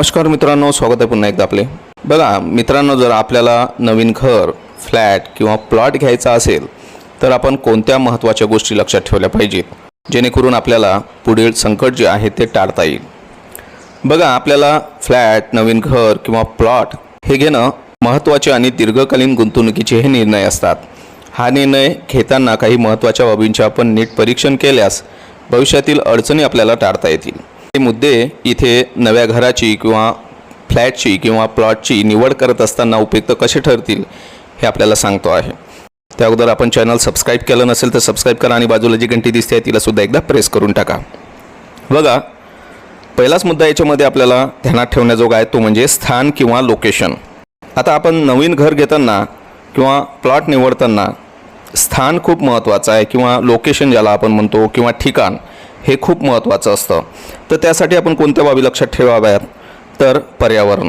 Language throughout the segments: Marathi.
नमस्कार मित्रांनो स्वागत आहे पुन्हा एकदा आपले. बघा मित्रांनो जर आपल्याला नवीन घर फ्लॅट किंवा प्लॉट घ्यायचा असेल तर आपण कोणत्या महत्त्वाच्या गोष्टी लक्षात ठेवल्या पाहिजेत? जेणेकरून आपल्याला पुढील संकट जे आहे ते टाळता येईल. बघा आपल्याला फ्लॅट नवीन घर किंवा प्लॉट हे घेणं महत्त्वाचे आणि दीर्घकालीन गुंतवणुकीचे हे निर्णय असतात. हा निर्णय घेताना काही महत्त्वाच्या बाबींचे आपण नीट परीक्षण केल्यास भविष्यातील अडचणी आपल्याला टाळता येतील. हे मुद्दे इथे नव्या घराची किंवा फ्लॅटची किंवा प्लॉटची निवड करत असताना उपयुक्त कसे ठरतील हे आपल्याला सांगतो आहे. त्या अगोदर आपण चॅनल सबस्क्राईब केलं नसेल तर सबस्क्राईब करा आणि बाजूला जी घंटी दिसते तिला सुद्धा एकदा प्रेस करून टाका. बघा पहिलाच मुद्दा याच्यामध्ये आपल्याला ध्यानात ठेवण्याजोगा आहे तो म्हणजे स्थान किंवा लोकेशन आता आपण नवीन घर घेताना किंवा प्लॉट निवडताना स्थान खूप महत्त्वाचं आहे किंवा लोकेशन ज्याला आपण म्हणतो किंवा ठिकाण. हे खूप महत्त्वाचं असतं. तर त्यासाठी आपण कोणत्या बाबी लक्षात ठेवाव्यात? तर पर्यावरण.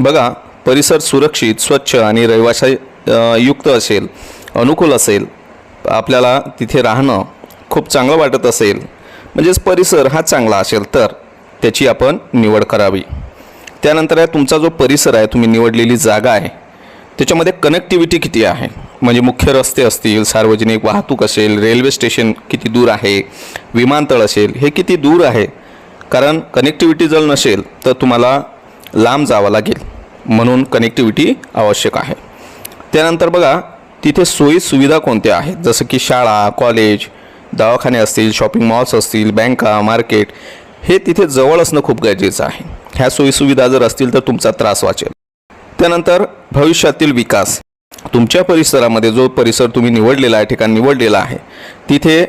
बघा परिसर सुरक्षित स्वच्छ आणि रहिवाशी युक्त असेल अनुकूल असेल आपल्याला तिथे राहणं खूप चांगलं वाटत असेल म्हणजेच परिसर हा चांगला असेल तर त्याची आपण निवड करावी. त्यानंतर आहे तुमचा जो परिसर आहे तुम्ही निवडलेली जागा आहे त्याच्यामध्ये कनेक्टिव्हिटी किती आहे? म्हणजे मुख्य रस्ते असतील सार्वजनिक वाहतूक असेल रेल्वे स्टेशन किती दूर आहे विमानतळ असेल हे किती दूर आहे? कारण कनेक्टिव्हिटी जर नसेल तर तुम्हाला लांब जावं लागेल. म्हणून कनेक्टिव्हिटी आवश्यक आहे. त्यानंतर बघा तिथे सोयी सुविधा कोणत्या आहेत? जसं की शाळा कॉलेज दवाखाने असतील शॉपिंग मॉल्स असतील बँका मार्केट हे तिथे जवळ असणं खूप गरजेचं आहे. ह्या सोयीसुविधा जर असतील तर तुमचा त्रास वाचेल. त्यानंतर भविष्यातील विकास. तुमच्या परिसरामध्ये जो परिसर तुम्ही निवडलेला आहे ठिकाण निवडलेला आहे तिथे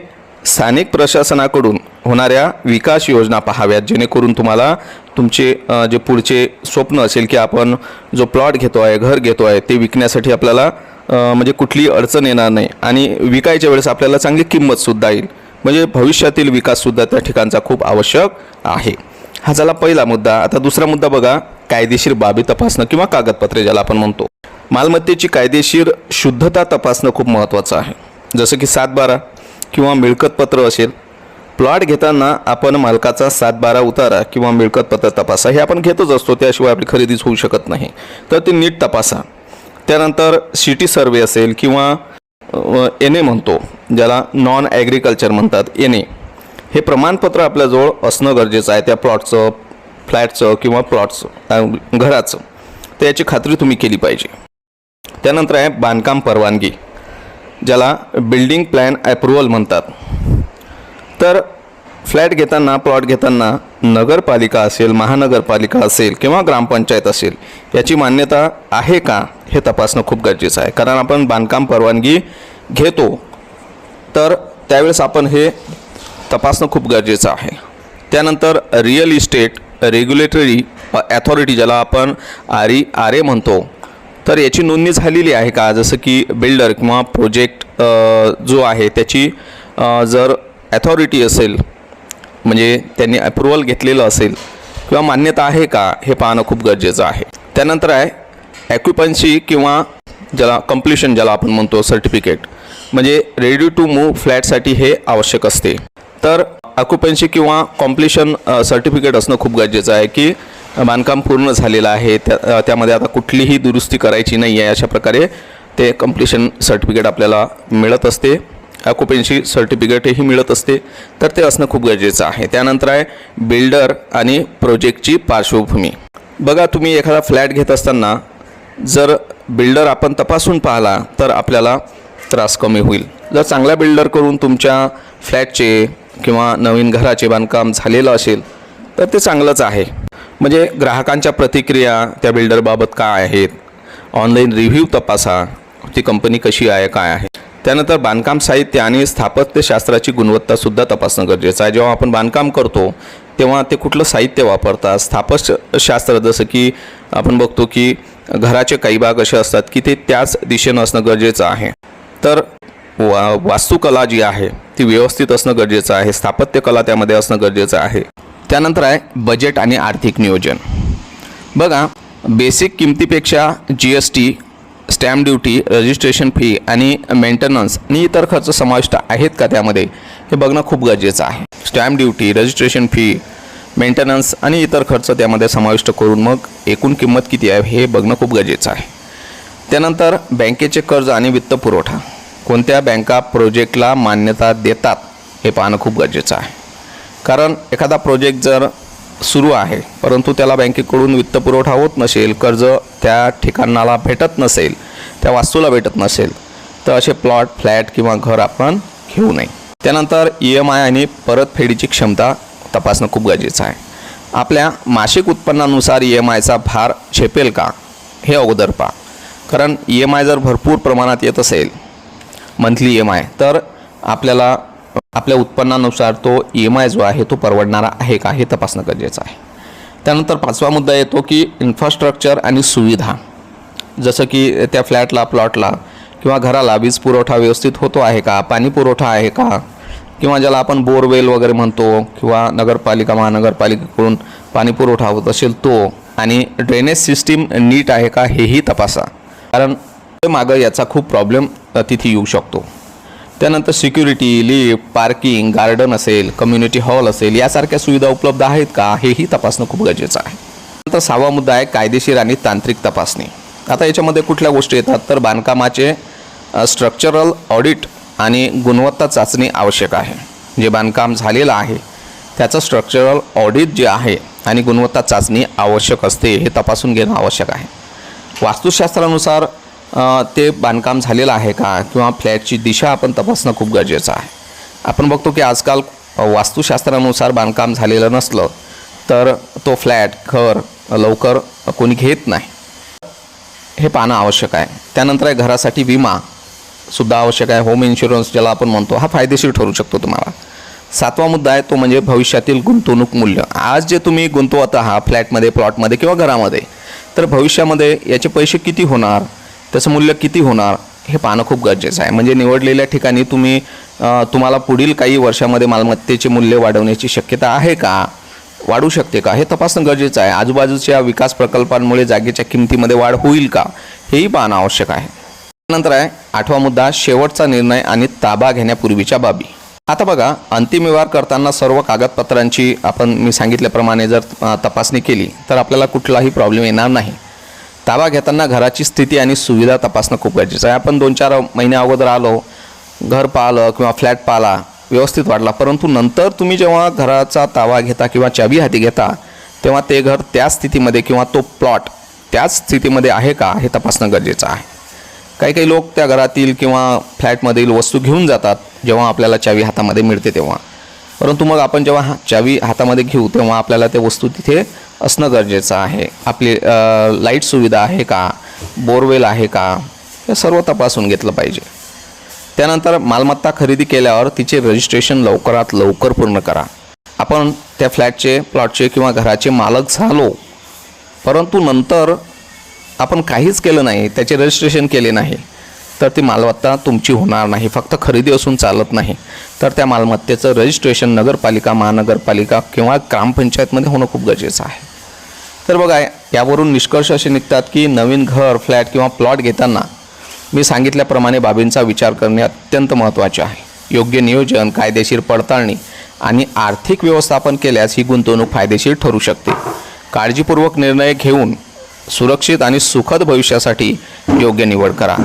स्थानिक प्रशासनाकडून होणाऱ्या विकास योजना पाहाव्यात जेणेकरून तुम्हाला तुमचे जे पुढचे स्वप्न असेल की आपण जो प्लॉट घेतो आहे घर घेतो आहे ते विकण्यासाठी आपल्याला म्हणजे कुठलीही अडचण येणार नाही. आणि विकायच्या वेळेस आपल्याला चांगली किंमतसुद्धा येईल. म्हणजे भविष्यातील विकाससुद्धा त्या ठिकाणचा खूप आवश्यक आहे. हा झाला पहिला मुद्दा. आता दुसरा मुद्दा बघा. कायदेशीर बाबी तपासणं किंवा कागदपत्रे ज्याला आपण म्हणतो. मालमत्तेची कायदेशीर शुद्धता तपासणं खूप महत्त्वाचं आहे. जसं की सातबारा किंवा मिळकतपत्र असेल प्लॉट घेताना आपण मालकाचा सातबारा उतारा किंवा मिळकतपत्र तपासा. हे आपण घेतच असतो त्याशिवाय आपली खरेदीच होऊ शकत नाही. तर ते नीट तपासा. त्यानंतर सिटी सर्वे असेल किंवा एन ए म्हणतो ज्याला नॉन ॲग्रिकल्चर म्हणतात एन ए. हे प्रमाणपत्र आपल्याजवळ असणं गरजेचं आहे त्या प्लॉटचं फ्लॅटचं किंवा प्लॉटचं घराचं. तर याची खात्री तुम्ही केली पाहिजे. त्यानंतर आहे बांधकाम परवानगी ज्याला बिल्डिंग प्लॅन अप्रुव्हल म्हणतात. तर फ्लॅट घेताना प्लॉट घेताना नगरपालिका असेल महानगरपालिका असेल किंवा ग्रामपंचायत असेल याची मान्यता आहे का हे तपासणं खूप गरजेचं आहे. कारण आपण बांधकाम परवानगी घेतो तर त्यावेळेस आपण हे तपासणं खूप गरजेचं आहे. त्यानंतर रिअल इस्टेट रेग्युलेटरी ॲथॉरिटी ज्याला आपण आर ई आर ए म्हणतो तर याची नोंदणी झालेली आहे का? जसं की बिल्डर किंवा प्रोजेक्ट जो आहे त्याची जर ॲथॉरिटी असेल म्हणजे त्यांनी अप्रुव्हल घेतलेलं असेल किंवा मान्यता आहे का? हे पाहणं खूप गरजेचं आहे. त्यानंतर आहे ॲक्युपन्सी किंवा ज्याला कम्प्लिशन ज्याला आपण म्हणतो सर्टिफिकेट म्हणजे रेडी टू मूव्ह फ्लॅटसाठी हे आवश्यक असते. तर ऑक्युपन्सी किंवा कॉम्प्लिशन सर्टिफिकेट असणं खूप गरजेचं आहे की बांधकाम पूर्ण झालेलं आहे. त्या त्यामध्ये आता कुठलीही दुरुस्ती करायची नाही आहे अशा प्रकारे ते कम्प्लिशन सर्टिफिकेट आपल्याला मिळत असते. ऑक्युपेन्सी सर्टिफिकेटही मिळत असते. तर ते असणं खूप गरजेचं आहे. त्यानंतर आहे बिल्डर आणि प्रोजेक्टची पार्श्वभूमी. बघा तुम्ही एखादा फ्लॅट घेत असताना जर बिल्डर आपण तपासून पाहिला तर आपल्याला त्रास कमी होईल. जर चांगला बिल्डर करून तुमच्या फ्लॅटचे किंवा नवीन घराचे बांधकाम झालेलं असेल तर ते चांगलंच आहे. म्हणजे ग्राहकांच्या प्रतिक्रिया त्या बिल्डरबाबत काय आहेत? ऑनलाईन रिव्ह्यू तपासा. ती कंपनी कशी आहे काय आहे? त्यानंतर बांधकाम साहित्य आणि स्थापत्यशास्त्राची गुणवत्तासुद्धा तपासणं गरजेचं आहे. जेव्हा आपण बांधकाम करतो तेव्हा ते कुठलं साहित्य वापरतात? स्थापत्यशास्त्र जसं की आपण बघतो की घराचे काही भाग असे असतात की ते त्याच दिशेनं असणं गरजेचं आहे. तर वा वास्तुकला जी आहे ती व्यवस्थित असणं गरजेचं आहे. स्थापत्यकला त्यामध्ये असणं गरजेचं आहे. त्यानंतर आहे बजेट आणि आर्थिक नियोजन. बघा बेसिक किमतीपेक्षा G S T stamp duty registration fee आणि मेंटेनन्स आणि इतर खर्च समाविष्ट आहेत का त्यामध्ये? हे बघणं खूप गरजेचं आहे. Stamp duty registration fee maintenance आणि इतर खर्च त्यामध्ये समाविष्ट करून मग एकूण किंमत किती आहे हे बघणं खूप गरजेचं आहे. त्यानंतर बँकेचे कर्ज आणि वित्तपुरवठा. कोणत्या बँका प्रोजेक्टला मान्यता देतात हे पाहणं खूप गरजेचं आहे. कारण एखादा प्रोजेक्ट जर सुरू आहे परंतु त्याला बँकेकडून वित्तपुरवठा होत नसेल कर्ज त्या ठिकाणाला भेटत नसेल त्या वास्तूला भेटत नसेल तर असे प्लॉट फ्लॅट किंवा घर आपण घेऊ नये. त्यानंतर ई एम आय आणि परतफेडीची क्षमता तपासणं खूप गरजेचं आहे. आपल्या मासिक उत्पन्नानुसार ई एम आयचा भार झेपेल का? हे अगोदर पहा. कारण ई एम आय जर भरपूर प्रमाणात येत असेल मंथली ई एम आय तर आपल्याला आपल्या उत्पन्नानुसार तो ई एम आय जो आहे तो परवडणारा आहे का हे तपासणं गरजेचं आहे. त्यानंतर पाचवा मुद्दा येतो की इन्फ्रास्ट्रक्चर आणि सुविधा. जसं की त्या फ्लॅटला प्लॉटला किंवा घराला वीज पुरवठा व्यवस्थित होतो आहे का पाणी पुरवठा आहे का किंवा ज्याला आपण बोरवेल वगैरे म्हणतो किंवा नगरपालिका महानगरपालिकेकडून पाणी पुरवठा होत असेल तो आणि ड्रेनेज सिस्टीम नीट आहे का हेही तपासा. कारण मागं याचा खूप प्रॉब्लेम तिथे येऊ शकतो. त्यानंतर सिक्युरिटी लिफ्ट पार्किंग गार्डन असेल कम्युनिटी हॉल असेल यासारख्या सुविधा उपलब्ध आहेत का? हेही तपासणं खूप गरजेचं आहे. नंतर सहावा मुद्दा आहे कायदेशीर आणि तांत्रिक तपासणी. आता याच्यामध्ये कुठल्या गोष्टी येतात? तर बांधकामाचे स्ट्रक्चरल ऑडिट आणि गुणवत्ता चाचणी आवश्यक आहे. जे बांधकाम झालेलं आहे त्याचं स्ट्रक्चरल ऑडिट जे आहे आणि गुणवत्ता चाचणी आवश्यक असते हे तपासून घेणं आवश्यक आहे. वास्तुशास्त्रानुसार ते बांधकाम झालेलं आहे का? किंवा फ्लॅटची दिशा आपण तपासणं खूप गरजेचं आहे. आपण बघतो की आजकाल वास्तुशास्त्रानुसार बांधकाम झालेलं नसलं तर तो फ्लॅट घर लवकर कोणी घेत नाही. हे पाहणं आवश्यक आहे. त्यानंतर आहे घरासाठी विमा सुद्धा आवश्यक आहे. होम इन्शुरन्स ज्याला आपण म्हणतो हा फायदेशीर ठरू शकतो तुम्हाला. सातवा मुद्दा आहे तो म्हणजे भविष्यातील गुंतवणूक मूल्य. आज जे तुम्ही गुंतवत आहात फ्लॅटमध्ये प्लॉटमध्ये किंवा घरामध्ये तर भविष्यामध्ये याचे पैसे किती होणार? त्याचं मूल्य किती होणार हे पाहणं खूप गरजेचं आहे. म्हणजे निवडलेल्या ठिकाणी तुम्ही तुम्हाला पुढील काही वर्षामध्ये मालमत्तेचे मूल्य वाढवण्याची शक्यता आहे का? वाढू शकते का? हे तपासणं गरजेचं आहे. आजूबाजूच्या विकास प्रकल्पांमुळे जागेच्या किमतीमध्ये वाढ होईल का? हेही पाहणं आवश्यक आहे. त्यानंतर आहे आठवा मुद्दा शेवटचा निर्णय आणि ताबा घेण्यापूर्वीच्या बाबी. आता बघा अंतिम व्यवहार करताना सर्व कागदपत्रांची आपण मी सांगितल्याप्रमाणे जर तपासणी केली तर आपल्याला कुठलाही प्रॉब्लेम येणार नाही. ताबा घेताना घराची स्थिती आणि सुविधा तपासणं खूप गरजेचं आहे. आपण दोन चार महिन्या अगोदर आलो घर पाहिलं किंवा फ्लॅट पाहिला व्यवस्थित वाढला परंतु नंतर तुम्ही जेव्हा घराचा ताबा घेता किंवा चावी हाती घेता तेव्हा ते घर त्या स्थितीमध्ये किंवा तो प्लॉट त्याच स्थितीमध्ये आहे का हे तपासणं गरजेचं आहे. काही काही लोक त्या घरातील किंवा फ्लॅटमधील वस्तू घेऊन जातात जेव्हा आपल्याला चावी हातामध्ये मिळते तेव्हा. परंतु मग आपण जेव्हा हा चावी हातामध्ये घेऊ तेव्हा आपल्याला ते वस्तू तिथे असणं गरजेचं आहे. आपली लाइट सुविधा आहे का? बोरवेल आहे का? हे सर्व तपासून घेतलं पाहिजे. त्यानंतर मालमत्ता खरेदी केल्यावर तिचे रजिस्ट्रेशन लवकरात लवकर पूर्ण करा. आपण त्या फ्लॅटचे प्लॉटचे किंवा घराचे मालक झालो. परंतु नंतर आपण काहीच केलं नाही त्याचे रजिस्ट्रेशन केले नाही तर ती मालमत्ता तुमची होणार नाही. फक्त खरेदी असून चालत नाही. तर त्या मालमत्तेचं रजिस्ट्रेशन नगरपालिका महानगरपालिका किंवा ग्रामपंचायतमध्ये होणं खूप गरजेचं आहे. तर बघा यावरून निष्कर्ष असे निघतात की नवीन घर फ्लॅट किंवा प्लॉट घेताना मी सांगितल्याप्रमाणे बाबींचा विचार करणे अत्यंत महत्त्वाचे आहे. योग्य नियोजन कायदेशीर पडताळणी आणि आर्थिक व्यवस्थापन केल्यास ही गुंतवणूक फायदेशीर ठरू शकते. काळजीपूर्वक निर्णय घेऊन सुरक्षित आणि सुखद भविष्यासाठी योग्य निवड करा.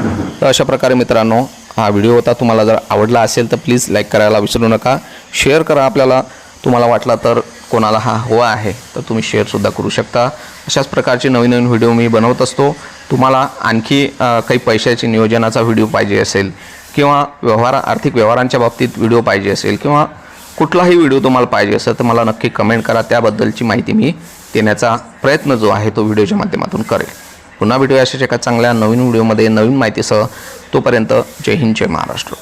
तर अशा प्रकारे मित्रांनो हा व्हिडिओ होता. तुम्हाला जर आवडला असेल तर प्लीज लाईक करायला विसरू नका. शेअर करा आपल्याला. तुम्हाला वाटला तर कोणाला हा हवा आहे तर तुम्ही शेअरसुद्धा करू शकता. अशाच प्रकारचे नवीन नवीन व्हिडिओ मी बनवत असतो. तुम्हाला आणखी काही पैशाची नियोजनाचा व्हिडिओ पाहिजे असेल किंवा व्यवहार आर्थिक व्यवहारांच्या बाबतीत व्हिडिओ पाहिजे असेल किंवा कुठलाही व्हिडिओ तुम्हाला पाहिजे असेल तर मला नक्की कमेंट करा. त्याबद्दलची माहिती मी देण्याचा प्रयत्न जो आहे तो व्हिडिओच्या माध्यमातून करेल. पुन्हा व्हिडिओ अशाच एका चांगल्या नवीन व्हिडिओमध्ये नवीन माहितीसह. तोपर्यंत जय हिंद जय महाराष्ट्र.